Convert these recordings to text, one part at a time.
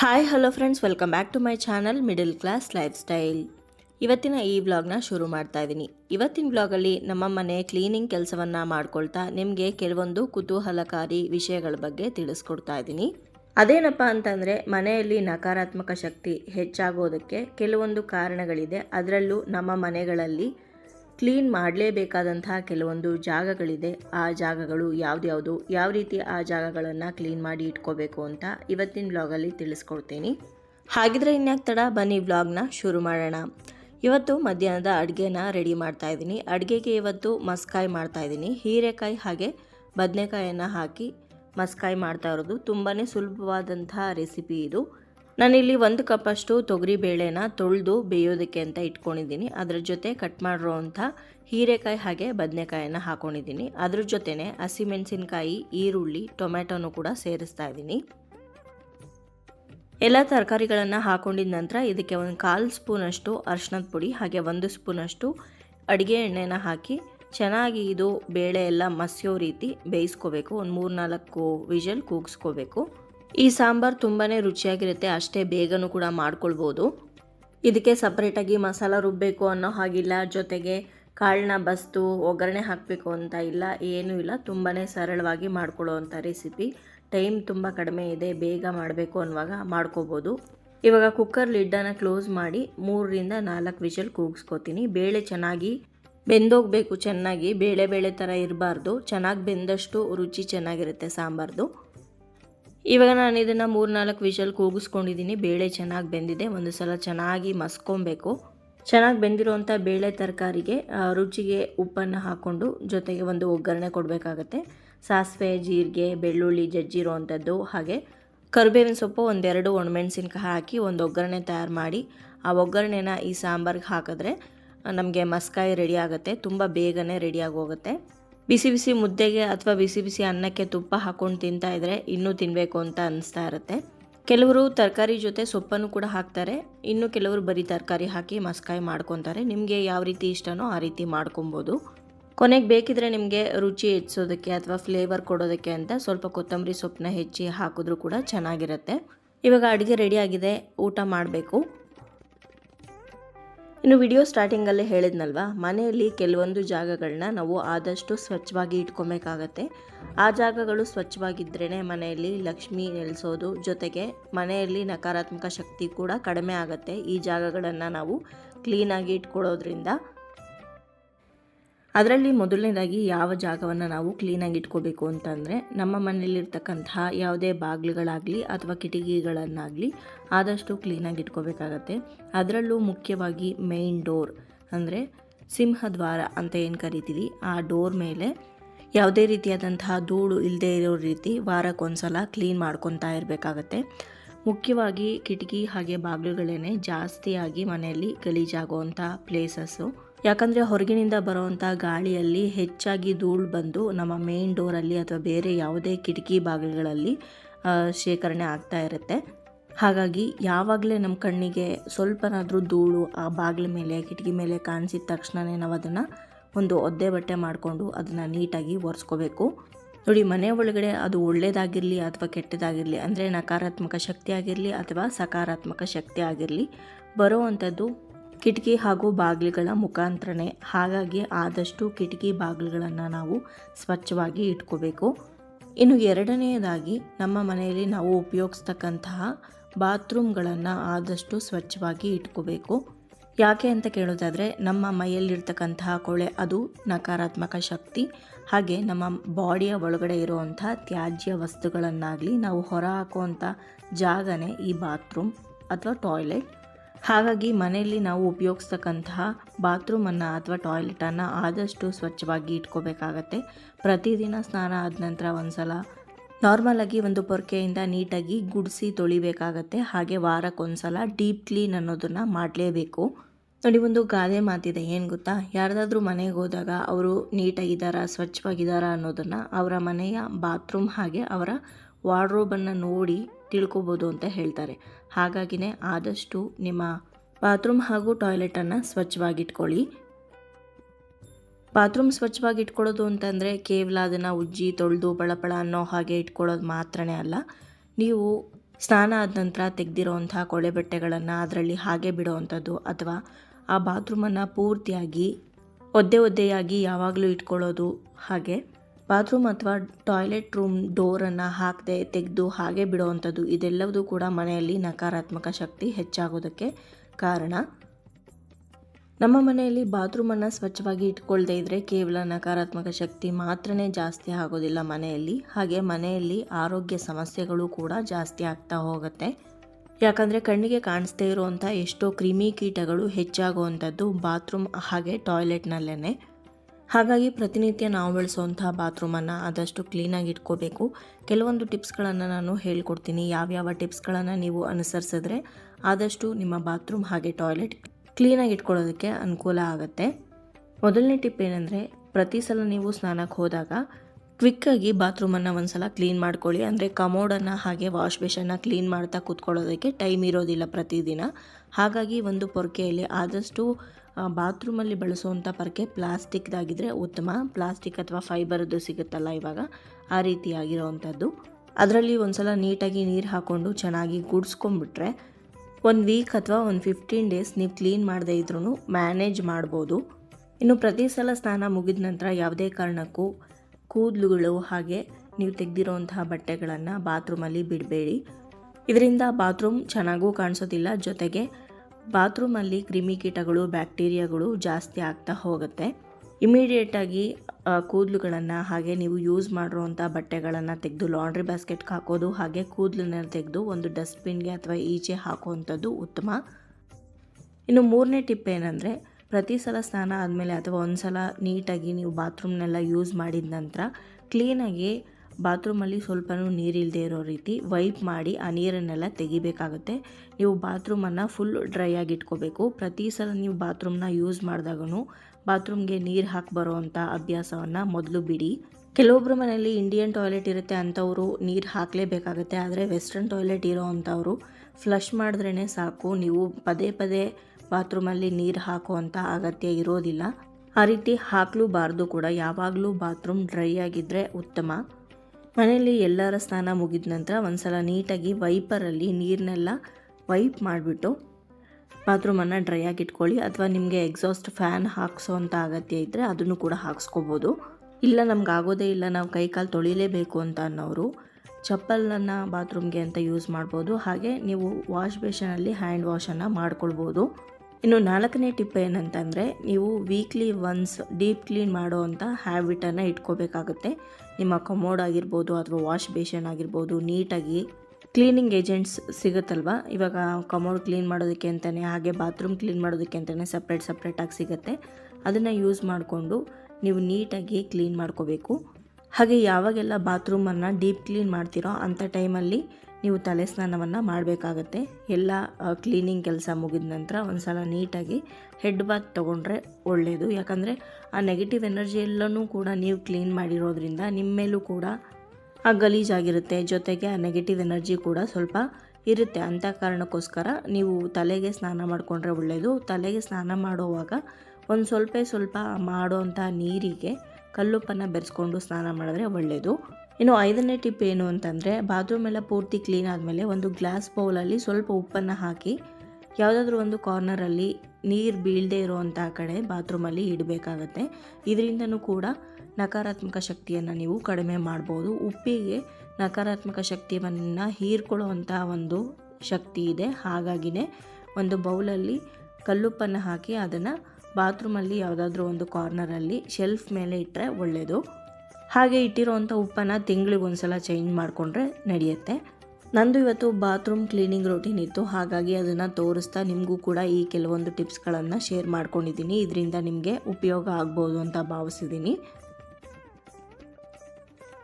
Hi hello friends welcome back to my channel middle class lifestyle ಇವತ್ತಿನ ಈ ವ್ಲಾಗ್ನ ಶುರು ಮಾಡ್ತಾ ಇದ್ದೀನಿ ಇವತ್ತಿನ ವ್ಲಾಗಲ್ಲಿ ನಮ್ಮ ಮನೆ ಕ್ಲೀನಿಂಗ್ ಕೆಲಸವನ್ನು ಮಾಡ್ಕೊಳ್ತಾ ನಿಮಗೆ ಕೆಲವೊಂದು ಕುತೂಹಲಕಾರಿ ವಿಷಯಗಳ ಬಗ್ಗೆ ತಿಳಿಸ್ಕೊಡ್ತಾ ಇದ್ದೀನಿ ಅದೇನಪ್ಪ ಅಂತಂದರೆ, ಮನೆಯಲ್ಲಿ ನಕಾರಾತ್ಮಕ ಶಕ್ತಿ ಹೆಚ್ಚಾಗೋದಕ್ಕೆ ಕೆಲವೊಂದು ಕಾರಣಗಳಿದೆ. ಅದರಲ್ಲೂ ನಮ್ಮ ಮನೆಗಳಲ್ಲಿ ಕ್ಲೀನ್ ಮಾಡಲೇಬೇಕಾದಂತಹ ಕೆಲವೊಂದು ಜಾಗಗಳಿದೆ. ಆ ಜಾಗಗಳು ಯಾವ್ದ್ಯಾವುದು, ಯಾವ ರೀತಿ ಆ ಜಾಗಗಳನ್ನು ಕ್ಲೀನ್ ಮಾಡಿ ಇಟ್ಕೋಬೇಕು ಅಂತ ಇವತ್ತಿನ ವ್ಲಾಗಲ್ಲಿ ತಿಳಿಸ್ಕೊಡ್ತೀನಿ. ಹಾಗಿದ್ರೆ ಇನ್ಯಾಕೆ ತಡ? ಬನ್ನಿ ವ್ಲಾಗ್ನ ಶುರು ಮಾಡೋಣ. ಇವತ್ತು ಮಧ್ಯಾಹ್ನದ ಅಡುಗೆನ ರೆಡಿ ಮಾಡ್ತಾ ಇದ್ದೀನಿ. ಅಡುಗೆಗೆ ಇವತ್ತು ಮಸ್ಕಾಯಿ ಮಾಡ್ತಾ ಇದ್ದೀನಿ. ಹೀರೆಕಾಯಿ ಹಾಗೆ ಬದನೆಕಾಯನ್ನು ಹಾಕಿ ಮಸ್ಕಾಯಿ ಮಾಡ್ತಾ ಇರೋದು. ತುಂಬಾ ಸುಲಭವಾದಂತಹ ರೆಸಿಪಿ ಇದು. ನಾನಿಲ್ಲಿ ಒಂದು ಕಪ್ಪಷ್ಟು ತೊಗರಿ ಬೇಳೆನ ತೊಳೆದು ಬೇಯೋದಕ್ಕೆ ಅಂತ ಇಟ್ಕೊಂಡಿದ್ದೀನಿ. ಅದರ ಜೊತೆ ಕಟ್ ಮಾಡಿರೋವಂಥ ಹೀರೆಕಾಯಿ ಹಾಗೆ ಬದನೆಕಾಯನ್ನು ಹಾಕೊಂಡಿದ್ದೀನಿ. ಅದ್ರ ಜೊತೆನೆ ಹಸಿಮೆಣಸಿನ್ಕಾಯಿ ಈರುಳ್ಳಿ ಟೊಮೆಟೊನು ಕೂಡ ಸೇರಿಸ್ತಾ ಇದ್ದೀನಿ. ಎಲ್ಲ ತರಕಾರಿಗಳನ್ನು ಹಾಕೊಂಡಿದ ನಂತರ ಇದಕ್ಕೆ ಒಂದು ಕಾಲು ಸ್ಪೂನಷ್ಟು ಅರ್ಶಿನದ ಪುಡಿ, ಹಾಗೆ ಒಂದು ಸ್ಪೂನಷ್ಟು ಅಡುಗೆ ಎಣ್ಣೆನ ಹಾಕಿ ಚೆನ್ನಾಗಿ ಇದು ಬೇಳೆ ಎಲ್ಲ ಮಸಿಯೋ ರೀತಿ ಬೇಯಿಸ್ಕೋಬೇಕು. ಒಂದು ಮೂರು ನಾಲ್ಕು ವಿಷಲ್ ಕೂಗಿಸ್ಕೋಬೇಕು. ಈ ಸಾಂಬಾರು ತುಂಬಾ ರುಚಿಯಾಗಿರುತ್ತೆ, ಅಷ್ಟೇ ಬೇಗನೂ ಕೂಡ ಮಾಡ್ಕೊಳ್ಬೋದು. ಇದಕ್ಕೆ ಸಪ್ರೇಟಾಗಿ ಮಸಾಲ ರುಬ್ಬಬೇಕು ಅನ್ನೋ ಹಾಗಿಲ್ಲ, ಜೊತೆಗೆ ಕಾಳನ್ನ ಬಸ್ತು, ಒಗ್ಗರಣೆ ಹಾಕಬೇಕು ಅಂತ ಇಲ್ಲ, ಏನೂ ಇಲ್ಲ ತುಂಬಾ ಸರಳವಾಗಿ ಮಾಡ್ಕೊಳ್ಳೋವಂಥ ರೆಸಿಪಿ. ಟೈಮ್ ತುಂಬ ಕಡಿಮೆ ಇದೆ, ಬೇಗ ಮಾಡಬೇಕು ಅನ್ನುವಾಗ ಮಾಡ್ಕೋಬೋದು. ಇವಾಗ ಕುಕ್ಕರ್ ಲಿಡ್ಡನ್ನು ಕ್ಲೋಸ್ ಮಾಡಿ ಮೂರರಿಂದ ನಾಲ್ಕು ವಿಷಲ್ ಕೂಗಿಸ್ಕೋತೀನಿ. ಬೇಳೆ ಚೆನ್ನಾಗಿ ಬೆಂದೋಗಬೇಕು, ಚೆನ್ನಾಗಿ. ಬೇಳೆ ಬೇಳೆ ಥರ ಇರಬಾರ್ದು, ಚೆನ್ನಾಗಿ ಬೆಂದಷ್ಟು ರುಚಿ ಚೆನ್ನಾಗಿರುತ್ತೆ ಸಾಂಬಾರ್ದು. ಇವಾಗ ನಾನು ಇದನ್ನು ಮೂರು ನಾಲ್ಕು ವಿಷಲ್ ಕೂಗಿಸ್ಕೊಂಡಿದ್ದೀನಿ. ಬೇಳೆ ಚೆನ್ನಾಗಿ ಬೆಂದಿದೆ. ಒಂದು ಸಲ ಚೆನ್ನಾಗಿ ಮಸ್ಕೊಬೇಕು. ಚೆನ್ನಾಗಿ ಬೆಂದಿರುವಂಥ ಬೇಳೆ ತರಕಾರಿಗೆ ರುಚಿಗೆ ಉಪ್ಪನ್ನು ಹಾಕ್ಕೊಂಡು ಜೊತೆಗೆ ಒಂದು ಒಗ್ಗರಣೆ ಕೊಡಬೇಕಾಗತ್ತೆ. ಸಾಸಿವೆ, ಜೀರಿಗೆ, ಬೆಳ್ಳುಳ್ಳಿ ಜಜ್ಜಿರುವಂಥದ್ದು ಹಾಗೆ ಕರಿಬೇವಿನ ಸೊಪ್ಪು ಒಂದೆರಡು ಒಣಮೆಣಸಿನ್ಕಾಯಿ ಹಾಕಿ ಒಂದು ಒಗ್ಗರಣೆ ತಯಾರು ಮಾಡಿ, ಆ ಒಗ್ಗರಣೆನ ಈ ಸಾಂಬಾರ್ಗೆ ಹಾಕಿದ್ರೆ ನಮಗೆ ಮಸ್ಕಾಯಿ ರೆಡಿ ಆಗುತ್ತೆ. ತುಂಬ ಬೇಗನೆ ರೆಡಿಯಾಗಿ ಹೋಗುತ್ತೆ ಬಿಸಿ ಬಿಸಿ ಮುದ್ದೆಗೆ ಅಥವಾ ಬಿಸಿ ಬಿಸಿ ಅನ್ನಕ್ಕೆ ತುಪ್ಪ ಹಾಕೊಂಡು ತಿಂತಾ ಇದ್ರೆ ಇನ್ನೂ ತಿನ್ನಬೇಕು ಅಂತ ಅನಿಸ್ತಾ ಇರುತ್ತೆ. ಕೆಲವರು ತರಕಾರಿ ಜೊತೆ ಸೊಪ್ಪನ್ನು ಕೂಡ ಹಾಕ್ತಾರೆ. ಇನ್ನು ಕೆಲವರು ಬರೀ ತರಕಾರಿ ಹಾಕಿ ಮಸ್ಕಾಯಿ ಮಾಡ್ಕೊತಾರೆ. ನಿಮಗೆ ಯಾವ ರೀತಿ ಇಷ್ಟನೋ ಆ ರೀತಿ ಮಾಡ್ಕೊಬೋದು. ಕೊನೆಗೆ ಬೇಕಿದ್ರೆ ನಿಮಗೆ ರುಚಿ ಹೆಚ್ಚೋದಕ್ಕೆ ಅಥವಾ ಫ್ಲೇವರ್ ಕೊಡೋದಕ್ಕೆ ಅಂತ ಸ್ವಲ್ಪ ಕೊತ್ತಂಬರಿ ಸೊಪ್ಪನ್ನ ಹೆಚ್ಚಿ ಹಾಕಿದ್ರೂ ಕೂಡ ಚೆನ್ನಾಗಿರುತ್ತೆ. ಇವಾಗ ಅಡುಗೆ ರೆಡಿಯಾಗಿದೆ ಊಟ ಮಾಡಬೇಕು. ಇನ್ನು ವಿಡಿಯೋ ಸ್ಟಾರ್ಟಿಂಗಲ್ಲಿ ಹೇಳಿದ್ನಲ್ವ, ಮನೆಯಲ್ಲಿ ಕೆಲವೊಂದು ಜಾಗಗಳನ್ನ ನಾವು ಆದಷ್ಟು ಸ್ವಚ್ಛವಾಗಿ ಇಟ್ಕೊಬೇಕಾಗತ್ತೆ. ಆ ಜಾಗಗಳು ಸ್ವಚ್ಛವಾಗಿದ್ರೇ ಮನೆಯಲ್ಲಿ ಲಕ್ಷ್ಮಿ ನೆಲೆಸೋದು ಜೊತೆಗೆ ಮನೆಯಲ್ಲಿ ನಕಾರಾತ್ಮಕ ಶಕ್ತಿ ಕೂಡ ಕಡಿಮೆ ಆಗುತ್ತೆ. ಈ ಜಾಗಗಳನ್ನು ನಾವು ಕ್ಲೀನಾಗಿ ಇಟ್ಕೊಳ್ಳೋದ್ರಿಂದ ಅದರಲ್ಲಿ ಮೊದಲನೇದಾಗಿ ಯಾವ ಜಾಗವನ್ನು ನಾವು ಕ್ಲೀನಾಗಿ ಇಟ್ಕೋಬೇಕು ಅಂತಂದರೆ ನಮ್ಮ ಮನೆಯಲ್ಲಿರ್ತಕ್ಕಂತಹ ಯಾವುದೇ ಬಾಗಿಲುಗಳಾಗಲಿ ಅಥವಾ ಕಿಟಕಿಗಳನ್ನಾಗಲಿ ಆದಷ್ಟು ಕ್ಲೀನಾಗಿ ಇಟ್ಕೋಬೇಕಾಗತ್ತೆ. ಅದರಲ್ಲೂ ಮುಖ್ಯವಾಗಿ ಮೇಯ್ನ್ ಡೋರ್ ಅಂದರೆ ಸಿಂಹದ್ವಾರ ಅಂತ ಏನು ಕರಿತೀವಿ? ಆ ಡೋರ್ ಮೇಲೆ ಯಾವುದೇ ರೀತಿಯಾದಂತಹ ಧೂಳು ಇಲ್ಲದೇ ಇರೋ ರೀತಿ ವಾರಕ್ಕೊಂದ್ಸಲ ಕ್ಲೀನ್ ಮಾಡ್ಕೊತಾ ಇರಬೇಕಾಗತ್ತೆ. ಮುಖ್ಯವಾಗಿ ಕಿಟಕಿ ಹಾಗೆ ಬಾಗಿಲುಗಳೇ ಜಾಸ್ತಿಯಾಗಿ ಮನೆಯಲ್ಲಿ ಗಲೀಜಾಗುವಂಥ ಪ್ಲೇಸಸ್ಸು ಯಾಕಂದರೆ ಹೊರಗಿನಿಂದ ಬರುವಂಥ ಗಾಳಿಯಲ್ಲಿ ಹೆಚ್ಚಾಗಿ ಧೂಳು ಬಂದು ನಮ್ಮ ಮೇನ್ ಡೋರಲ್ಲಿ ಅಥವಾ ಬೇರೆ ಯಾವುದೇ ಕಿಟಕಿ ಬಾಗಿಲುಗಳಲ್ಲಿ ಶೇಖರಣೆ ಆಗ್ತಾ ಇರುತ್ತೆ. ಹಾಗಾಗಿ ಯಾವಾಗಲೇ ನಮ್ಮ ಕಣ್ಣಿಗೆ ಸ್ವಲ್ಪನಾದರೂ ಧೂಳು ಆ ಬಾಗಿಲ ಮೇಲೆ, ಕಿಟಕಿ ಮೇಲೆ ಕಾಣಿಸಿದ ತಕ್ಷಣವೇ ನಾವು ಅದನ್ನು ಒಂದು ಒದ್ದೆ ಬಟ್ಟೆ ಮಾಡಿಕೊಂಡು ಅದನ್ನು ನೀಟಾಗಿ ಒರೆಸ್ಕೋಬೇಕು. ನೋಡಿ, ಮನೆ ಒಳಗಡೆ ಅದು ಒಳ್ಳೆಯದಾಗಿರಲಿ ಅಥವಾ ಕೆಟ್ಟದಾಗಿರಲಿ, ಅಂದರೆ ನಕಾರಾತ್ಮಕ ಶಕ್ತಿ ಆಗಿರಲಿ ಅಥವಾ ಸಕಾರಾತ್ಮಕ ಶಕ್ತಿ ಆಗಿರಲಿ ಬರೋ ಅಂಥದ್ದು ಕಿಟಕಿ ಹಾಗೂ ಬಾಗಿಲುಗಳ ಮುಖಾಂತರನೇ. ಹಾಗಾಗಿ ಆದಷ್ಟು ಕಿಟಕಿ ಬಾಗಿಲುಗಳನ್ನು ನಾವು ಸ್ವಚ್ಛವಾಗಿ ಇಟ್ಕೋಬೇಕು. ಇನ್ನು ಎರಡನೆಯದಾಗಿ ನಮ್ಮ ಮನೆಯಲ್ಲಿ ನಾವು ಉಪಯೋಗಿಸ್ತಕ್ಕಂತಹ ಬಾತ್ರೂಮ್ಗಳನ್ನು ಆದಷ್ಟು ಸ್ವಚ್ಛವಾಗಿ ಇಟ್ಕೋಬೇಕು. ಯಾಕೆ ಅಂತ ಕೇಳೋದಾದರೆ, ನಮ್ಮ ಮೈಯಲ್ಲಿರ್ತಕ್ಕಂತಹ ಕೊಳೆ ಅದು ನಕಾರಾತ್ಮಕ ಶಕ್ತಿ, ಹಾಗೆ ನಮ್ಮ ಬಾಡಿಯ ಒಳಗಡೆ ಇರುವಂಥ ತ್ಯಾಜ್ಯ ವಸ್ತುಗಳನ್ನಾಗಲಿ ನಾವು ಹೊರ ಹಾಕುವಂಥ ಜಾಗನೇ ಈ ಬಾತ್ರೂಮ್ ಅಥವಾ ಟಾಯ್ಲೆಟ್. ಹಾಗಾಗಿ ಮನೆಯಲ್ಲಿ ನಾವು ಉಪಯೋಗಿಸ್ತಕ್ಕಂತಹ ಬಾತ್ರೂಮನ್ನು ಅಥವಾ ಟಾಯ್ಲೆಟನ್ನು ಆದಷ್ಟು ಸ್ವಚ್ಛವಾಗಿ ಇಟ್ಕೋಬೇಕಾಗತ್ತೆ. ಪ್ರತಿದಿನ ಸ್ನಾನ ಆದ ನಂತರ ಒಂದು ಸಲ ಆಗಿ ಒಂದು ಪೊರ್ಕೆಯಿಂದ ನೀಟಾಗಿ ಗುಡಿಸಿ ತೊಳಿಬೇಕಾಗತ್ತೆ. ಹಾಗೆ ವಾರಕ್ಕೊಂದ್ಸಲ ಡೀಪ್ ಕ್ಲೀನ್ ಅನ್ನೋದನ್ನು ಮಾಡಲೇಬೇಕು. ನೋಡಿ, ಒಂದು ಗಾದೆ ಮಾತಿದೆ, ಏನು ಗೊತ್ತಾ? ಯಾರ್ದಾದ್ರೂ ಮನೆಗೆ ಹೋದಾಗ ಅವರು ನೀಟಾಗಿದ್ದಾರಾ, ಸ್ವಚ್ಛವಾಗಿದ್ದಾರಾ ಅನ್ನೋದನ್ನು ಅವರ ಮನೆಯ ಬಾತ್ರೂಮ್ ಹಾಗೆ ಅವರ ವಾರ್ಡ್ರೋಬನ್ನು ನೋಡಿ ತಿಳ್ಕೊಬೋದು ಅಂತ ಹೇಳ್ತಾರೆ. ಹಾಗಾಗಿನೇ ಆದಷ್ಟು ನಿಮ್ಮ ಬಾತ್ರೂಮ್ ಹಾಗೂ ಟಾಯ್ಲೆಟನ್ನು ಸ್ವಚ್ಛವಾಗಿಟ್ಕೊಳ್ಳಿ. ಬಾತ್ರೂಮ್ ಸ್ವಚ್ಛವಾಗಿ ಇಟ್ಕೊಳ್ಳೋದು ಅಂತಂದರೆ ಕೇವಲ ಅದನ್ನು ಉಜ್ಜಿ, ತೊಳೆದು ಬಳಪಳ ಅನ್ನೋ ಹಾಗೆ ಇಟ್ಕೊಳ್ಳೋದು ಮಾತ್ರನೇ ಅಲ್ಲ. ನೀವು ಸ್ನಾನ ಆದ ನಂತರ ತೆಗೆದಿರೋವಂಥ ಕೊಳೆ ಬಟ್ಟೆಗಳನ್ನು ಅದರಲ್ಲಿ ಹಾಗೆ ಬಿಡೋವಂಥದ್ದು ಅಥವಾ ಆ ಬಾತ್ರೂಮನ್ನು ಪೂರ್ತಿಯಾಗಿ ಒದ್ದೆ ಒದ್ದೆಯಾಗಿ ಯಾವಾಗಲೂ ಇಟ್ಕೊಳ್ಳೋದು ಹಾಗೆ ಬಾತ್ರೂಮ್ ಅಥವಾ ಟಾಯ್ಲೆಟ್ ರೂಮ್ ಡೋರನ್ನು ಹಾಕದೆ ತೆಗೆದು ಹಾಗೆ ಬಿಡುವಂಥದ್ದು, ಇದೆಲ್ಲವೂ ಕೂಡ ಮನೆಯಲ್ಲಿ ನಕಾರಾತ್ಮಕ ಶಕ್ತಿ ಹೆಚ್ಚಾಗೋದಕ್ಕೆ ಕಾರಣ. ನಮ್ಮ ಮನೆಯಲ್ಲಿ ಬಾತ್ರೂಮನ್ನು ಸ್ವಚ್ಛವಾಗಿ ಇಟ್ಕೊಳ್ದೇ ಇದ್ದರೆ ಕೇವಲ ನಕಾರಾತ್ಮಕ ಶಕ್ತಿ ಮಾತ್ರನೇ ಜಾಸ್ತಿ ಆಗೋದಿಲ್ಲ ಮನೆಯಲ್ಲಿ. ಹಾಗೆ ಮನೆಯಲ್ಲಿ ಆರೋಗ್ಯ ಸಮಸ್ಯೆಗಳು ಕೂಡ ಜಾಸ್ತಿ ಆಗ್ತಾ ಹೋಗುತ್ತೆ. ಯಾಕಂದರೆ ಕಣ್ಣಿಗೆ ಕಾಣಿಸ್ತೇ ಇರುವಂಥ ಎಷ್ಟೋ ಕ್ರಿಮಿ ಕೀಟಗಳು ಹೆಚ್ಚಾಗುವಂಥದ್ದು ಬಾತ್ರೂಮ್ ಹಾಗೆ ಟಾಯ್ಲೆಟ್ನಲ್ಲೇ ಹಾಗಾಗಿ ಪ್ರತಿನಿತ್ಯ ನಾವು ಬಳಸುವಂಥ ಬಾತ್ರೂಮನ್ನು ಆದಷ್ಟು ಕ್ಲೀನಾಗಿ ಇಟ್ಕೋಬೇಕು. ಕೆಲವೊಂದು ಟಿಪ್ಸ್ಗಳನ್ನು ನಾನು ಹೇಳ್ಕೊಡ್ತೀನಿ. ಯಾವ್ಯಾವ ಟಿಪ್ಸ್ಗಳನ್ನು ನೀವು ಅನುಸರಿಸಿದ್ರೆ ಆದಷ್ಟು ನಿಮ್ಮ ಬಾತ್ರೂಮ್ ಹಾಗೆ ಟಾಯ್ಲೆಟ್ ಕ್ಲೀನಾಗಿ ಇಟ್ಕೊಳ್ಳೋದಕ್ಕೆ ಅನುಕೂಲ ಆಗುತ್ತೆ. ಮೊದಲನೇ ಟಿಪ್ ಏನಂದರೆ, ಪ್ರತಿ ಸಲ ನೀವು ಸ್ನಾನಕ್ಕೆ ಹೋದಾಗ ಕ್ವಿಕ್ಕಾಗಿ ಬಾತ್ರೂಮನ್ನು ಒಂದು ಸಲ ಕ್ಲೀನ್ ಮಾಡ್ಕೊಳ್ಳಿ. ಅಂದರೆ ಕಮೋಡನ್ನು ಹಾಗೆ ವಾಶ್ ಬೇಷನ್ನು ಕ್ಲೀನ್ ಮಾಡ್ತಾ ಕೂತ್ಕೊಳ್ಳೋದಕ್ಕೆ ಟೈಮ್ ಇರೋದಿಲ್ಲ ಪ್ರತಿದಿನ. ಹಾಗಾಗಿ ಒಂದು ಪೊರ್ಕೆಯಲ್ಲಿ ಆದಷ್ಟು ಬಾತ್ರೂಮಲ್ಲಿ ಬಳಸುವಂಥ ಪರಕೆ ಪ್ಲಾಸ್ಟಿಕ್ದಾಗಿದ್ದರೆ ಉತ್ತಮ. ಪ್ಲಾಸ್ಟಿಕ್ ಅಥವಾ ಫೈಬರ್ದು ಸಿಗುತ್ತಲ್ಲ ಇವಾಗ. ಆ ರೀತಿಯಾಗಿರೋವಂಥದ್ದು ಅದರಲ್ಲಿ ಒಂದು ಸಲ ನೀಟಾಗಿ ನೀರು ಹಾಕ್ಕೊಂಡು ಚೆನ್ನಾಗಿ ಗುಡಿಸ್ಕೊಂಡ್ಬಿಟ್ರೆ ಒಂದು ವೀಕ್ ಅಥವಾ ಒಂದು ಫಿಫ್ಟೀನ್ ಡೇಸ್ ನೀವು ಕ್ಲೀನ್ ಮಾಡದೇ ಇದ್ರೂ ಮ್ಯಾನೇಜ್ ಮಾಡ್ಬೋದು. ಇನ್ನು ಪ್ರತಿ ಸಲ ಸ್ನಾನ ಮುಗಿದ ನಂತರ ಯಾವುದೇ ಕಾರಣಕ್ಕೂ ಕೂದಲುಗಳು ಹಾಗೆ ನೀವು ತೆಗೆದಿರುವಂತಹ ಬಟ್ಟೆಗಳನ್ನು ಬಾತ್ರೂಮಲ್ಲಿ ಬಿಡಬೇಡಿ. ಇದರಿಂದ ಬಾತ್ರೂಮ್ ಚೆನ್ನಾಗೂ ಕಾಣಿಸೋದಿಲ್ಲ. ಜೊತೆಗೆ ಬಾತ್ರೂಮಲ್ಲಿ ಕ್ರಿಮಿಕೀಟಗಳು ಬ್ಯಾಕ್ಟೀರಿಯಾಗಳು ಜಾಸ್ತಿ ಆಗ್ತಾ ಹೋಗುತ್ತೆ. ಇಮಿಡಿಯೇಟಾಗಿ ಕೂದಲುಗಳನ್ನು ಹಾಗೆ ನೀವು ಯೂಸ್ ಮಾಡಿರೋವಂಥ ಬಟ್ಟೆಗಳನ್ನು ತೆಗೆದು, ಲಾಂಡ್ರಿ ಬಾಸ್ಕೆಟ್ಗೆ ಹಾಕೋದು, ಹಾಗೆ ಕೂದಲನ್ನ ತೆಗೆದು ಒಂದು ಡಸ್ಟ್ಬಿನ್ಗೆ ಅಥವಾ ಈಚೆ ಹಾಕುವಂಥದ್ದು ಉತ್ತಮ. ಇನ್ನು ಮೂರನೇ ಟಿಪ್ ಏನಂದರೆ, ಪ್ರತಿ ಸಲ ಸ್ನಾನ ಆದಮೇಲೆ ಅಥವಾ ಒಂದು ಸಲ ನೀಟಾಗಿ ನೀವು ಬಾತ್ರೂಮ್ನೆಲ್ಲ ಯೂಸ್ ಮಾಡಿದ ನಂತರ, ಕ್ಲೀನಾಗಿ ಬಾತ್ರೂಮಲ್ಲಿ ಸ್ವಲ್ಪನೂ ನೀರಿಲ್ಲದೆ ಇರೋ ರೀತಿ ವೈಪ್ ಮಾಡಿ ಆ ನೀರನ್ನೆಲ್ಲ ತೆಗಿಬೇಕಾಗುತ್ತೆ. ನೀವು ಬಾತ್ರೂಮನ್ನು ಫುಲ್ ಡ್ರೈ ಆಗಿ ಇಟ್ಕೋಬೇಕು ಪ್ರತಿ ಸಲ ನೀವು ಬಾತ್ರೂಮ್ನ ಯೂಸ್ ಮಾಡಿದಾಗೂ ಬಾತ್ರೂಮ್ಗೆ ನೀರು ಹಾಕಿ ಬರೋವಂಥ ಅಭ್ಯಾಸವನ್ನು ಮೊದಲು ಬಿಡಿ. ಕೆಲವೊಬ್ಬರ ಮನೆಯಲ್ಲಿ ಇಂಡಿಯನ್ ಟಾಯ್ಲೆಟ್ ಇರುತ್ತೆ ಅಂಥವರು ನೀರು ಹಾಕಲೇಬೇಕಾಗುತ್ತೆ. ಆದರೆ ವೆಸ್ಟರ್ನ್ ಟಾಯ್ಲೆಟ್ ಇರೋ ಅಂಥವರು ಫ್ಲಶ್ ಮಾಡಿದ್ರೇ ಸಾಕು. ನೀವು ಪದೇ ಪದೇ ಬಾತ್ರೂಮಲ್ಲಿ ನೀರು ಹಾಕುವಂಥ ಅಗತ್ಯ ಇರೋದಿಲ್ಲ. ಆ ರೀತಿ ಹಾಕಲೂಬಾರ್ದು ಕೂಡ. ಯಾವಾಗಲೂ ಬಾತ್ರೂಮ್ ಡ್ರೈ ಆಗಿದ್ದರೆ ಉತ್ತಮ. ಮನೆಯಲ್ಲಿ ಎಲ್ಲರ ಸ್ನಾನ ಮುಗಿದ ನಂತರ ಒಂದು ಸಲ ನೀಟಾಗಿ ವೈಪರಲ್ಲಿ ನೀರನ್ನೆಲ್ಲ ವೈಪ್ ಮಾಡಿಬಿಟ್ಟು ಬಾತ್ರೂಮನ್ನು ಡ್ರೈ ಆಗಿ ಇಟ್ಕೊಳ್ಳಿ ಅಥವಾ ನಿಮಗೆ ಎಕ್ಸಾಸ್ಟ್ ಫ್ಯಾನ್ ಹಾಕ್ಸೋವಂಥ ಅಗತ್ಯ ಇದ್ದರೆ ಅದನ್ನು ಕೂಡ ಹಾಕ್ಸ್ಕೋಬೋದು. ಇಲ್ಲ, ನಮ್ಗೆ ಆಗೋದೇ ಇಲ್ಲ, ನಾವು ಕೈ ಕಾಲು ತೊಳಿಲೇಬೇಕು ಅಂತ ಅನ್ನೋರು ಚಪ್ಪಲನ್ನು ಬಾತ್ರೂಮ್ಗೆ ಅಂತ ಯೂಸ್ ಮಾಡ್ಬೋದು. ಹಾಗೆ ನೀವು ವಾಶ್ ಬೇಷನಲ್ಲಿ ಹ್ಯಾಂಡ್ ವಾಶನ್ನು ಮಾಡ್ಕೊಳ್ಬೋದು. ಇನ್ನು ನಾಲ್ಕನೇ ಟಿಪ್ ಏನಂತಂದರೆ, ನೀವು ವೀಕ್ಲಿ ಒನ್ಸ್ ಡೀಪ್ ಕ್ಲೀನ್ ಮಾಡೋ ಅಂಥ ಹ್ಯಾಬಿಟನ್ನು ಇಟ್ಕೋಬೇಕಾಗುತ್ತೆ. ನಿಮ್ಮ ಕಮೋಡ್ ಆಗಿರ್ಬೋದು ಅಥವಾ ವಾಶ್ ಬೇಷನ್ ಆಗಿರ್ಬೋದು, ನೀಟಾಗಿ ಕ್ಲೀನಿಂಗ್ ಏಜೆಂಟ್ಸ್ ಸಿಗುತ್ತಲ್ವ? ಇವಾಗ ಕಮೋಡ್ ಕ್ಲೀನ್ ಮಾಡೋದಕ್ಕೆ ಅಂತಲೇ ಹಾಗೆ ಬಾತ್ರೂಮ್ ಕ್ಲೀನ್ ಮಾಡೋದಕ್ಕೆ ಅಂತಲೇ ಸಪ್ರೇಟ್ ಸಪ್ರೇಟಾಗಿ ಸಿಗುತ್ತೆ. ಅದನ್ನು ಯೂಸ್ ಮಾಡಿಕೊಂಡು ನೀವು ನೀಟಾಗಿ ಕ್ಲೀನ್ ಮಾಡ್ಕೋಬೇಕು. ಹಾಗೆ ಯಾವಾಗೆಲ್ಲ ಬಾತ್ರೂಮನ್ನು ಡೀಪ್ ಕ್ಲೀನ್ ಮಾಡ್ತೀರೋ ಅಂಥ ಟೈಮಲ್ಲಿ ನೀವು ತಲೆ ಸ್ನಾನವನ್ನು ಮಾಡಬೇಕಾಗತ್ತೆ. ಎಲ್ಲ ಕ್ಲೀನಿಂಗ್ ಕೆಲಸ ಮುಗಿದ ನಂತರ ಒಂದು ಸಲ ನೀಟಾಗಿ ಹೆಡ್ ಬಾತ್ ತೊಗೊಂಡ್ರೆ ಒಳ್ಳೆಯದು ಯಾಕಂದರೆ ಆ ನೆಗೆಟಿವ್ ಎನರ್ಜಿ ಎಲ್ಲನೂ ಕೂಡ ನೀವು ಕ್ಲೀನ್ ಮಾಡಿರೋದ್ರಿಂದ ನಿಮ್ಮ ಮೇಲೂ ಕೂಡ ಆ ಗಲೀಜಾಗಿರುತ್ತೆ ಜೊತೆಗೆ ಆ ನೆಗೆಟಿವ್ ಎನರ್ಜಿ ಕೂಡ ಸ್ವಲ್ಪ ಇರುತ್ತೆ. ಅಂಥ ಕಾರಣಕ್ಕೋಸ್ಕರ ನೀವು ತಲೆಗೆ ಸ್ನಾನ ಮಾಡಿಕೊಂಡ್ರೆ ಒಳ್ಳೆಯದು ತಲೆಗೆ ಸ್ನಾನ ಮಾಡುವಾಗ ಒಂದು ಸ್ವಲ್ಪ ಸ್ವಲ್ಪ ಮಾಡುವಂಥ ನೀರಿಗೆ ಕಲ್ಲುಪ್ಪನ್ನು ಬೆರೆಸ್ಕೊಂಡು ಸ್ನಾನ ಮಾಡಿದ್ರೆ ಒಳ್ಳೆಯದು ಇನ್ನು ಐದನೇ ಟಿಪ್ ಏನು ಅಂತಂದರೆ, ಬಾತ್ರೂಮ್ ಎಲ್ಲ ಪೂರ್ತಿ ಕ್ಲೀನ್ ಆದಮೇಲೆ ಒಂದು ಗ್ಲಾಸ್ ಬೌಲಲ್ಲಿ ಸ್ವಲ್ಪ ಉಪ್ಪನ್ನು ಹಾಕಿ, ಯಾವುದಾದ್ರೂ ಒಂದು ಕಾರ್ನರಲ್ಲಿ ನೀರು ಬೀಳದೇ ಇರೋವಂಥ ಕಡೆ ಬಾತ್ರೂಮಲ್ಲಿ ಇಡಬೇಕಾಗತ್ತೆ. ಇದರಿಂದನೂ ಕೂಡ ನಕಾರಾತ್ಮಕ ಶಕ್ತಿಯನ್ನು ನೀವು ಕಡಿಮೆ ಮಾಡ್ಬೋದು. ಉಪ್ಪಿಗೆ ನಕಾರಾತ್ಮಕ ಶಕ್ತಿಯನ್ನು ಹೀರ್ಕೊಳ್ಳುವಂಥ ಒಂದು ಶಕ್ತಿ ಇದೆ. ಹಾಗಾಗಿಯೇ ಒಂದು ಬೌಲಲ್ಲಿ ಕಲ್ಲುಪ್ಪನ್ನು ಹಾಕಿ ಅದನ್ನು ಬಾತ್ರೂಮಲ್ಲಿ ಯಾವುದಾದ್ರೂ ಒಂದು ಕಾರ್ನರಲ್ಲಿ ಶೆಲ್ಫ್ ಮೇಲೆ ಇಟ್ಟರೆ ಒಳ್ಳೆಯದು ಹಾಗೆ ಇಟ್ಟಿರೋವಂಥ ಉಪ್ಪನ್ನು ತಿಂಗಳಿಗೆ ಒಂದು ಸಲ ಚೇಂಜ್ ಮಾಡಿಕೊಂಡ್ರೆ ನಡೆಯುತ್ತೆ. ನಂದು ಇವತ್ತು ಬಾತ್ರೂಮ್ ಕ್ಲೀನಿಂಗ್ ರೊಟೀನ್ ಇತ್ತು. ಹಾಗಾಗಿ ಅದನ್ನು ತೋರಿಸ್ತಾ ನಿಮಗೂ ಕೂಡ ಈ ಕೆಲವೊಂದು ಟಿಪ್ಸ್ಗಳನ್ನು ಶೇರ್ ಮಾಡ್ಕೊಂಡಿದ್ದೀನಿ. ಇದರಿಂದ ನಿಮಗೆ ಉಪಯೋಗ ಆಗ್ಬೋದು ಅಂತ ಭಾವಿಸಿದ್ದೀನಿ.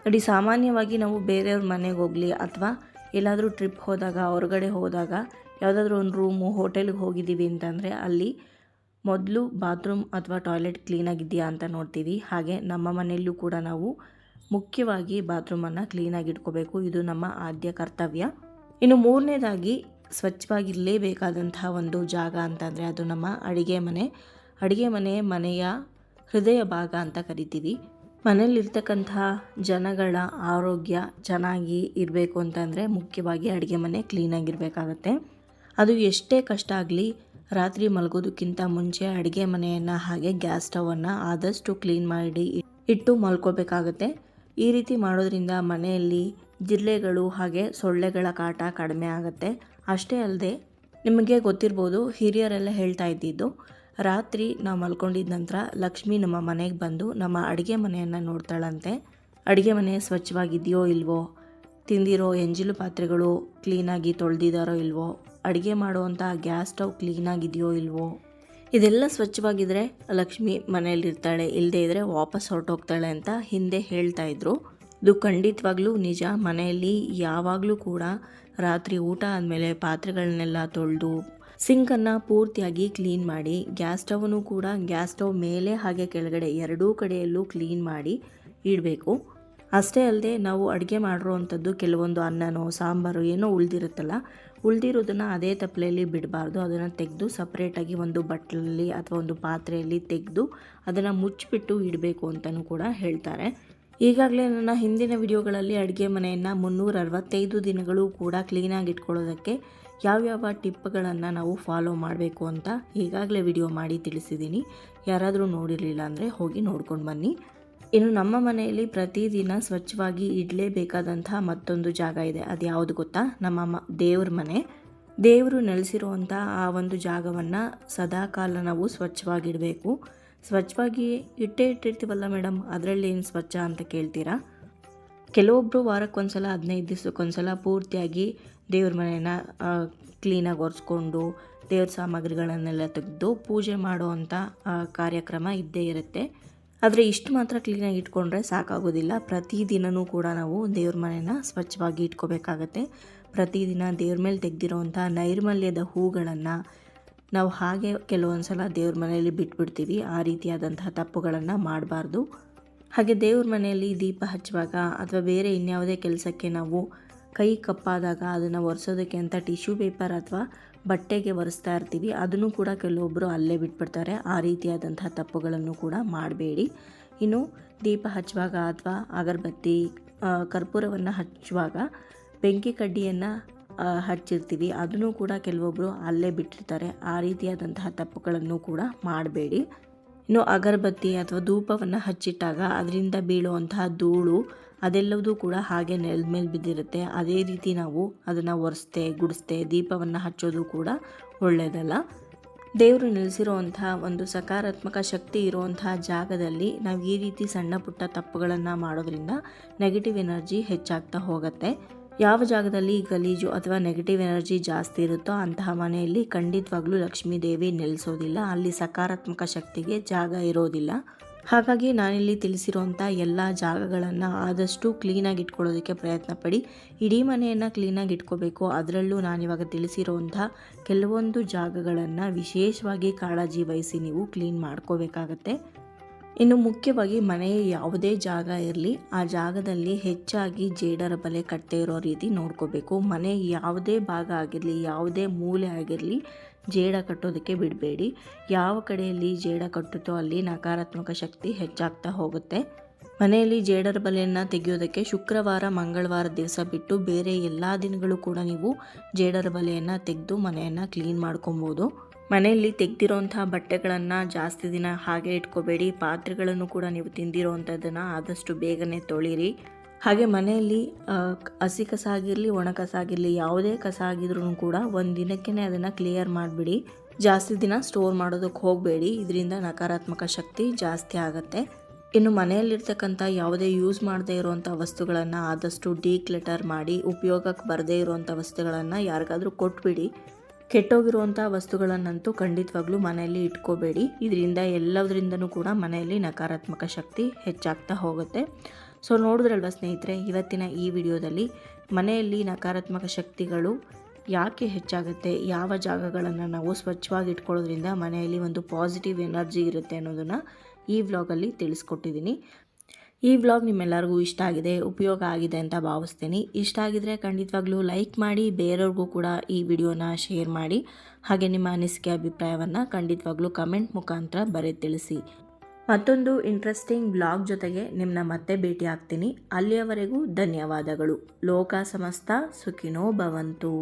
ನೋಡಿ, ಸಾಮಾನ್ಯವಾಗಿ ನಾವು ಬೇರೆಯವ್ರ ಮನೆಗೆ ಹೋಗಲಿ ಅಥವಾ ಎಲ್ಲಾದರೂ ಟ್ರಿಪ್ ಹೋದಾಗ, ಹೊರಗಡೆ ಹೋದಾಗ, ಯಾವುದಾದ್ರೂ ಒಂದು ರೂಮು, ಹೋಟೆಲ್ಗೆ ಹೋಗಿದ್ದೀವಿ ಅಂತಂದರೆ ಅಲ್ಲಿ ಮೊದಲು ಬಾತ್ರೂಮ್ ಅಥವಾ ಟಾಯ್ಲೆಟ್ ಕ್ಲೀನಾಗಿದೆಯಾ ಅಂತ ನೋಡ್ತೀವಿ. ಹಾಗೆ ನಮ್ಮ ಮನೆಯಲ್ಲೂ ಕೂಡ ನಾವು ಮುಖ್ಯವಾಗಿ ಬಾತ್ರೂಮನ್ನು ಕ್ಲೀನಾಗಿ ಇಟ್ಕೋಬೇಕು. ಇದು ನಮ್ಮ ಆದ್ಯ ಕರ್ತವ್ಯ. ಇನ್ನು ಮೂರನೇದಾಗಿ ಸ್ವಚ್ಛವಾಗಿರಲೇಬೇಕಾದಂತಹ ಒಂದು ಜಾಗ ಅಂತಂದರೆ ಅದು ನಮ್ಮ ಅಡುಗೆ ಮನೆ. ಅಡುಗೆ ಮನೆ ಮನೆಯ ಹೃದಯ ಭಾಗ ಅಂತ ಕರಿತೀವಿ. ಮನೆಯಲ್ಲಿರ್ತಕ್ಕಂತಹ ಜನಗಳ ಆರೋಗ್ಯ ಚೆನ್ನಾಗಿ ಇರಬೇಕು ಅಂತಂದರೆ ಮುಖ್ಯವಾಗಿ ಅಡುಗೆ ಮನೆ ಕ್ಲೀನಾಗಿರಬೇಕಾಗತ್ತೆ ಅದು ಎಷ್ಟೇ ಕಷ್ಟ ಆಗಲಿ ರಾತ್ರಿ ಮಲಗೋದಕ್ಕಿಂತ ಮುಂಚೆ ಅಡುಗೆ ಮನೆಯನ್ನು ಹಾಗೆ ಗ್ಯಾಸ್ ಸ್ಟವನ್ನು ಆದಷ್ಟು ಕ್ಲೀನ್ ಮಾಡಿ ಇಟ್ಟು ಮಲ್ಕೋಬೇಕಾಗತ್ತೆ. ಈ ರೀತಿ ಮಾಡೋದ್ರಿಂದ ಮನೆಯಲ್ಲಿ ಜಿರಳೆಗಳು ಹಾಗೆ ಸೊಳ್ಳೆಗಳ ಕಾಟ ಕಡಿಮೆ ಆಗುತ್ತೆ. ಅಷ್ಟೇ ಅಲ್ಲದೆ ನಿಮಗೆ ಗೊತ್ತಿರ್ಬೋದು ಹಿರಿಯರೆಲ್ಲ ಹೇಳ್ತಾ ಇದ್ದಿದ್ದು, ರಾತ್ರಿ ನಾವು ಮಲ್ಕೊಂಡಿದ್ದ ನಂತರ ಲಕ್ಷ್ಮಿ ನಮ್ಮ ಮನೆಗೆ ಬಂದು ನಮ್ಮ ಅಡುಗೆ ಮನೆಯನ್ನು ನೋಡ್ತಾಳಂತೆ. ಅಡುಗೆ ಮನೆ ಸ್ವಚ್ಛವಾಗಿದೆಯೋ ಇಲ್ವೋ, ತಿಂದಿರೋ ಎಂಜಿಲು ಪಾತ್ರೆಗಳು ಕ್ಲೀನಾಗಿ ತೊಳೆದಿದ್ದಾರೋ ಇಲ್ವೋ ಅಡುಗೆ ಮಾಡುವಂಥ ಗ್ಯಾಸ್ ಸ್ಟವ್ ಕ್ಲೀನಾಗಿದೆಯೋ ಇಲ್ವೋ? ಇದೆಲ್ಲ ಸ್ವಚ್ಛವಾಗಿದ್ದರೆ ಲಕ್ಷ್ಮಿ ಮನೆಯಲ್ಲಿರ್ತಾಳೆ ಇಲ್ಲದೇ ಇದ್ದರೆ ವಾಪಸ್ ಹೊರಟೋಗ್ತಾಳೆ ಅಂತ ಹಿಂದೆ ಹೇಳ್ತಾ ಇದ್ರು. ಇದು ಖಂಡಿತವಾಗ್ಲೂ ನಿಜ. ಮನೆಯಲ್ಲಿ ಯಾವಾಗಲೂ ಕೂಡ ರಾತ್ರಿ ಊಟ ಆದಮೇಲೆ ಪಾತ್ರೆಗಳನ್ನೆಲ್ಲ ತೊಳೆದು ಸಿಂಕನ್ನು ಪೂರ್ತಿಯಾಗಿ ಕ್ಲೀನ್ ಮಾಡಿ, ಗ್ಯಾಸ್ ಸ್ಟವನ್ನು ಕೂಡ ಗ್ಯಾಸ್ ಸ್ಟವ್ ಮೇಲೆ ಹಾಗೆ ಕೆಳಗಡೆ ಎರಡೂ ಕಡೆಯಲ್ಲೂ ಕ್ಲೀನ್ ಮಾಡಿ ಇಡಬೇಕು. ಅಷ್ಟೇ ಅಲ್ಲದೆ ನಾವು ಅಡುಗೆ ಮಾಡಿರೋವಂಥದ್ದು ಕೆಲವೊಂದು ಅನ್ನನೋ, ಸಾಂಬಾರು, ಏನೋ ಉಳಿದಿರುತ್ತಲ್ಲ ಉಳಿದಿರೋದನ್ನು ಅದೇ ತಪ್ಪಲೆಯಲ್ಲಿ ಬಿಡಬಾರ್ದು. ಅದನ್ನು ತೆಗೆದು ಸಪ್ರೇಟಾಗಿ ಒಂದು ಬಟ್ಲಲ್ಲಿ ಅಥವಾ ಒಂದು ಪಾತ್ರೆಯಲ್ಲಿ ತೆಗೆದು ಅದನ್ನು ಮುಚ್ಚಿಬಿಟ್ಟು ಇಡಬೇಕು ಅಂತಲೂ ಕೂಡ ಹೇಳ್ತಾರೆ. ಈಗಾಗಲೇ ನನ್ನ ಹಿಂದಿನ ವಿಡಿಯೋಗಳಲ್ಲಿ ಅಡುಗೆ ಮನೆಯನ್ನು ಮುನ್ನೂರ ಅರವತ್ತೈದು ದಿನಗಳು ಕೂಡ ಕ್ಲೀನಾಗಿ ಇಟ್ಕೊಳ್ಳೋದಕ್ಕೆ ಯಾವ್ಯಾವ ಟಿಪ್ಗಳನ್ನು ನಾವು ಫಾಲೋ ಮಾಡಬೇಕು ಅಂತ ಈಗಾಗಲೇ ವಿಡಿಯೋ ಮಾಡಿ ತಿಳಿಸಿದ್ದೀನಿ. ಯಾರಾದರೂ ನೋಡಿರಲಿಲ್ಲ ಅಂದರೆ ಹೋಗಿ ನೋಡ್ಕೊಂಡು ಬನ್ನಿ. ಇನ್ನು ನಮ್ಮ ಮನೆಯಲ್ಲಿ ಪ್ರತಿದಿನ ಸ್ವಚ್ಛವಾಗಿ ಇಡಲೇಬೇಕಾದಂತಹ ಮತ್ತೊಂದು ಜಾಗ ಇದೆ. ಅದು ಯಾವುದು ಗೊತ್ತಾ? ನಮ್ಮ ಮ, ದೇವ್ರ ಮನೆ. ದೇವರು ನೆಲೆಸಿರುವಂಥ ಆ ಒಂದು ಜಾಗವನ್ನು ಸದಾಕಾಲ ನಾವು ಸ್ವಚ್ಛವಾಗಿಡಬೇಕು ಸ್ವಚ್ಛವಾಗಿ ಇಟ್ಟೇ ಇಟ್ಟಿರ್ತೀವಲ್ಲ ಮೇಡಮ್ ಅದರಲ್ಲಿ ಏನು ಸ್ವಚ್ಛ ಅಂತ ಕೇಳ್ತೀರಾ? ಕೆಲವೊಬ್ಬರು ವಾರಕ್ಕೊಂದ್ಸಲ, ಹದಿನೈದು ದಿವಸಕ್ಕೊಂದ್ಸಲ ಪೂರ್ತಿಯಾಗಿ ದೇವ್ರ ಮನೆನ ಕ್ಲೀನಾಗಿ ಒರೆಸ್ಕೊಂಡು ದೇವ್ರ ಸಾಮಗ್ರಿಗಳನ್ನೆಲ್ಲ ತೆಗೆದು ಪೂಜೆ ಮಾಡುವಂಥ ಕಾರ್ಯಕ್ರಮ ಇದ್ದೇ ಇರುತ್ತೆ. ಆದರೆ ಇಷ್ಟು ಮಾತ್ರ ಕ್ಲೀನಾಗಿ ಇಟ್ಕೊಂಡ್ರೆ ಸಾಕಾಗೋದಿಲ್ಲ. ಪ್ರತಿದಿನವೂ ಕೂಡ ನಾವು ದೇವ್ರ ಮನೆನ ಸ್ವಚ್ಛವಾಗಿ ಇಟ್ಕೋಬೇಕಾಗತ್ತೆ. ಪ್ರತಿದಿನ ದೇವ್ರ ಮೇಲೆ ತೆಗೆದಿರೋವಂಥ ನೈರ್ಮಲ್ಯದ ಹೂಗಳನ್ನು ನಾವು ಹಾಗೆ ಕೆಲವೊಂದು ಸಲ ದೇವ್ರ ಮನೆಯಲ್ಲಿ ಬಿಟ್ಬಿಡ್ತೀವಿ. ಆ ರೀತಿಯಾದಂತಹ ತಪ್ಪುಗಳನ್ನು ಮಾಡಬಾರ್ದು. ಹಾಗೆ ದೇವ್ರ ಮನೆಯಲ್ಲಿ ದೀಪ ಹಚ್ಚುವಾಗ ಅಥವಾ ಬೇರೆ ಇನ್ಯಾವುದೇ ಕೆಲಸಕ್ಕೆ ನಾವು ಕೈ ಕಪ್ಪಾದಾಗ ಅದನ್ನು ಒರೆಸೋದಕ್ಕೆ ಅಂತ ಟಿಶ್ಯೂ ಪೇಪರ್ ಅಥವಾ ಬಟ್ಟೆಗೆ ಒರೆಸ್ತಾ ಇರ್ತೀವಿ. ಅದನ್ನು ಕೂಡ ಕೆಲವೊಬ್ಬರು ಅಲ್ಲೇ ಬಿಟ್ಬಿಡ್ತಾರೆ. ಆ ರೀತಿಯಾದಂತಹ ತಪ್ಪುಗಳನ್ನು ಕೂಡ ಮಾಡಬೇಡಿ. ಇನ್ನು ದೀಪ ಹಚ್ಚುವಾಗ ಅಥವಾ ಅಗರಬತ್ತಿ ಕರ್ಪೂರವನ್ನು ಹಚ್ಚುವಾಗ ಬೆಂಕಿ ಕಡ್ಡಿಯನ್ನು ಹಚ್ಚಿರ್ತೀವಿ. ಅದನ್ನು ಕೂಡ ಕೆಲವೊಬ್ಬರು ಅಲ್ಲೇ ಬಿಟ್ಟಿರ್ತಾರೆ. ಆ ರೀತಿಯಾದಂತಹ ತಪ್ಪುಗಳನ್ನು ಕೂಡ ಮಾಡಬೇಡಿ. ಇನ್ನು ಅಗರಬತ್ತಿ ಅಥವಾ ಧೂಪವನ್ನು ಹಚ್ಚಿಟ್ಟಾಗ ಅದರಿಂದ ಬೀಳುವಂತಹ ಧೂಳು ಅದೆಲ್ಲವೂ ಕೂಡ ಹಾಗೆ ನೆಲದ ಮೇಲೆ ಬಿದ್ದಿರುತ್ತೆ. ಅದೇ ರೀತಿ ನಾವು ಅದನ್ನು ಒರೆಸ್ತೆ, ಗುಡಿಸ್ತೆ, ದೀಪವನ್ನು ಹಚ್ಚೋದು ಕೂಡ ಒಳ್ಳೆಯದಲ್ಲ ದೇವರು ನೆಲೆಸಿರುವಂತಹ ಒಂದು ಸಕಾರಾತ್ಮಕ ಶಕ್ತಿ ಇರುವಂತಹ ಜಾಗದಲ್ಲಿ ನಾವು ಈ ರೀತಿ ಸಣ್ಣ ಪುಟ್ಟ ತಪ್ಪುಗಳನ್ನು ಮಾಡೋದ್ರಿಂದ ನೆಗೆಟಿವ್ ಎನರ್ಜಿ ಹೆಚ್ಚಾಗ್ತಾ ಹೋಗುತ್ತೆ. ಯಾವ ಜಾಗದಲ್ಲಿ ಗಲೀಜು ಅಥವಾ ನೆಗೆಟಿವ್ ಎನರ್ಜಿ ಜಾಸ್ತಿ ಇರುತ್ತೋ ಅಂತಹ ಮನೆಯಲ್ಲಿ ಖಂಡಿತವಾಗ್ಲೂ ಲಕ್ಷ್ಮೀ ದೇವಿ ನೆಲೆಸೋದಿಲ್ಲ. ಅಲ್ಲಿ ಸಕಾರಾತ್ಮಕ ಶಕ್ತಿಗೆ ಜಾಗ ಇರೋದಿಲ್ಲ. ಹಾಗಾಗಿ ನಾನಿಲ್ಲಿ ತಿಳಿಸಿರುವಂಥ ಎಲ್ಲ ಜಾಗಗಳನ್ನು ಆದಷ್ಟು ಕ್ಲೀನಾಗಿ ಇಟ್ಕೊಳ್ಳೋದಕ್ಕೆ ಪ್ರಯತ್ನ ಪಡಿ ಇಡೀ ಮನೆಯನ್ನು ಕ್ಲೀನಾಗಿ ಇಟ್ಕೋಬೇಕು. ಅದರಲ್ಲೂ ನಾನಿವಾಗ ತಿಳಿಸಿರುವಂಥ ಕೆಲವೊಂದು ಜಾಗಗಳನ್ನು ವಿಶೇಷವಾಗಿ ಕಾಳಜಿ ವಹಿಸಿ ನೀವು ಕ್ಲೀನ್ ಮಾಡ್ಕೋಬೇಕಾಗತ್ತೆ. ಇನ್ನು ಮುಖ್ಯವಾಗಿ ಮನೆಯ ಯಾವುದೇ ಜಾಗ ಇರಲಿ, ಆ ಜಾಗದಲ್ಲಿ ಹೆಚ್ಚಾಗಿ ಜೇಡರ ಬಲೆ ಕಟ್ಟದೇ ಇರೋ ರೀತಿ ನೋಡ್ಕೋಬೇಕು. ಮನೆ ಯಾವುದೇ ಭಾಗ ಆಗಿರಲಿ, ಯಾವುದೇ ಮೂಲೆ ಆಗಿರಲಿ ಜೇಡ ಕಟ್ಟೋದಕ್ಕೆ ಬಿಡಬೇಡಿ. ಯಾವ ಕಡೆಯಲ್ಲಿ ಜೇಡ ಕಟ್ಟುತ್ತೋ ಅಲ್ಲಿ ನಕಾರಾತ್ಮಕ ಶಕ್ತಿ ಹೆಚ್ಚಾಗ್ತಾ ಹೋಗುತ್ತೆ. ಮನೆಯಲ್ಲಿ ಜೇಡರ ಬಲೆಯನ್ನು ತೆಗೆಯೋದಕ್ಕೆ ಶುಕ್ರವಾರ, ಮಂಗಳವಾರ ದಿವಸ ಬಿಟ್ಟು ಬೇರೆ ಎಲ್ಲ ದಿನಗಳು ಕೂಡ ನೀವು ಜೇಡರ ಬಲೆಯನ್ನು ತೆಗೆದು ಮನೆಯನ್ನು ಕ್ಲೀನ್ ಮಾಡ್ಕೊಬೋದು. ಮನೆಯಲ್ಲಿ ತೆಗೆದಿರೋಂಥ ಬಟ್ಟೆಗಳನ್ನು ಜಾಸ್ತಿ ದಿನ ಹಾಗೆ ಇಟ್ಕೋಬೇಡಿ, ಪಾತ್ರೆಗಳನ್ನು ಕೂಡ ನೀವು ತಿಂದಿರೋವಂಥದ್ದನ್ನು ಆದಷ್ಟು ಬೇಗನೆ ತೊಳಿರಿ. ಹಾಗೆ ಮನೆಯಲ್ಲಿ ಹಸಿ ಕಸ ಆಗಿರಲಿ, ಒಣ ಕಸ ಆಗಿರಲಿ, ಯಾವುದೇ ಕಸ ಆಗಿದ್ರೂ ಕೂಡ ಒಂದು ದಿನಕ್ಕೇ ಅದನ್ನು ಕ್ಲಿಯರ್ ಮಾಡಿಬಿಡಿ. ಜಾಸ್ತಿ ದಿನ ಸ್ಟೋರ್ ಮಾಡೋದಕ್ಕೆ ಹೋಗಬೇಡಿ. ಇದರಿಂದ ನಕಾರಾತ್ಮಕ ಶಕ್ತಿ ಜಾಸ್ತಿ ಆಗುತ್ತೆ. ಇನ್ನು ಮನೆಯಲ್ಲಿರ್ತಕ್ಕಂಥ ಯಾವುದೇ ಯೂಸ್ ಮಾಡದೇ ಇರುವಂಥ ವಸ್ತುಗಳನ್ನು ಆದಷ್ಟು ಡೀಕ್ಲೆಟರ್ ಮಾಡಿ, ಉಪಯೋಗಕ್ಕೆ ಬರದೇ ಇರುವಂಥ ವಸ್ತುಗಳನ್ನು ಯಾರಿಗಾದರೂ ಕೊಟ್ಬಿಡಿ. ಕೆಟ್ಟೋಗಿರುವಂಥ ವಸ್ತುಗಳನ್ನಂತೂ ಖಂಡಿತವಾಗ್ಲೂ ಮನೆಯಲ್ಲಿ ಇಟ್ಕೋಬೇಡಿ. ಇದರಿಂದ ಎಲ್ಲದರಿಂದನೂ ಕೂಡ ಮನೆಯಲ್ಲಿ ನಕಾರಾತ್ಮಕ ಶಕ್ತಿ ಹೆಚ್ಚಾಗ್ತಾ ಹೋಗುತ್ತೆ. ಸೊ ನೋಡಿದ್ರಲ್ವ ಸ್ನೇಹಿತರೆ, ಇವತ್ತಿನ ಈ ವಿಡಿಯೋದಲ್ಲಿ ಮನೆಯಲ್ಲಿ ನಕಾರಾತ್ಮಕ ಶಕ್ತಿಗಳು ಯಾಕೆ ಹೆಚ್ಚಾಗುತ್ತೆ? ಯಾವ ಜಾಗಗಳನ್ನು ನಾವು ಸ್ವಚ್ಛವಾಗಿ ಇಟ್ಕೊಳ್ಳೋದ್ರಿಂದ ಮನೆಯಲ್ಲಿ ಒಂದು ಪಾಸಿಟಿವ್ ಎನರ್ಜಿ ಇರುತ್ತೆ ಅನ್ನೋದನ್ನು ಈ ವ್ಲಾಗಲ್ಲಿ ತಿಳಿಸ್ಕೊಟ್ಟಿದ್ದೀನಿ. ಈ ವ್ಲಾಗ್ ನಿಮ್ಮೆಲ್ಲರಿಗೂ ಇಷ್ಟ ಆಗಿದೆ, ಉಪಯೋಗ ಆಗಿದೆ ಅಂತ ಭಾವಿಸ್ತೀನಿ. ಇಷ್ಟ ಆಗಿದ್ರೆ ಖಂಡಿತವಾಗ್ಲೂ ಲೈಕ್ ಮಾಡಿ, ಬೇರೆಯವ್ರಿಗೂ ಕೂಡ ಈ ವಿಡಿಯೋನ ಶೇರ್ ಮಾಡಿ. ಹಾಗೆ ನಿಮ್ಮ ಅನಿಸಿಕೆ, ಅಭಿಪ್ರಾಯವನ್ನು ಖಂಡಿತವಾಗ್ಲೂ ಕಮೆಂಟ್ ಮುಖಾಂತರ ಬರೆ ತಿಳಿಸಿ. ಮತ್ತೊಂದು ಇಂಟ್ರೆಸ್ಟಿಂಗ್ ಬ್ಲಾಗ್ ಜೊತೆಗೆ ನಿಮ್ಮನ್ನ ಮತ್ತೆ ಭೇಟಿ ಆಗ್ತೀನಿ. ಅಲ್ಲಿಯವರೆಗೂ ಧನ್ಯವಾದಗಳು. ಲೋಕ ಸಮಸ್ತ ಸುಖಿನೋ ಭವಂತು.